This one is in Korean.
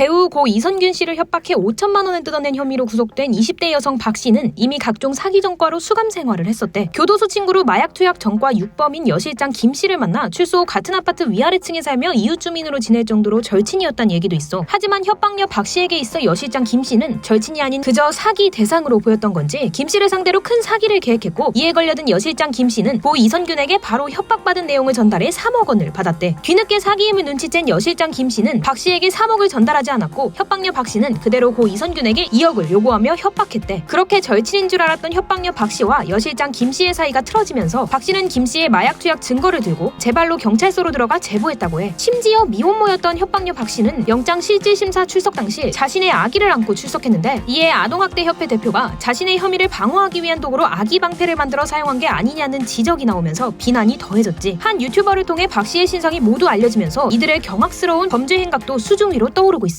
배우 고 이선균 씨를 협박해 5천만 원을 뜯어낸 혐의로 구속된 20대 여성 박 씨는 이미 각종 사기 전과로 수감 생활을 했었대. 교도소 친구로 마약 투약 전과 육범인 여실장 김 씨를 만나 출소 후 같은 아파트 위아래층에 살며 이웃 주민으로 지낼 정도로 절친이었다는 얘기도 있어. 하지만 협박녀 박 씨에게 있어 여실장 김 씨는 절친이 아닌 그저 사기 대상으로 보였던 건지 김 씨를 상대로 큰 사기를 계획했고 이에 걸려든 여실장 김 씨는 고 이선균에게 바로 협박받은 내용을 전달해 3억 원을 받았대. 뒤늦게 사기임을 눈치챈 여실장 김 씨는 박 씨에게 3억을 전달 하지 않았고 협박녀 박 씨는 그대로 고 이선균에게 2억을 요구하며 협박했대. 그렇게 절친인 줄 알았던 협박녀 박 씨와 여실장 김 씨의 사이가 틀어지면서 박 씨는 김 씨의 마약 투약 증거를 들고 제발로 경찰서로 들어가 제보했다고 해. 심지어 미혼모였던 협박녀 박 씨는 영장 실질심사 출석 당시 자신의 아기를 안고 출석했는데 이에 아동학대협회 대표가 자신의 혐의를 방어하기 위한 도구로 아기 방패를 만들어 사용한 게 아니냐는 지적이 나오면서 비난이 더해졌지. 한 유튜버를 통해 박 씨의 신상이 모두 알려지면서 이들의 경악스러운 범죄 행각도 수중 위로 떠오르고 있어.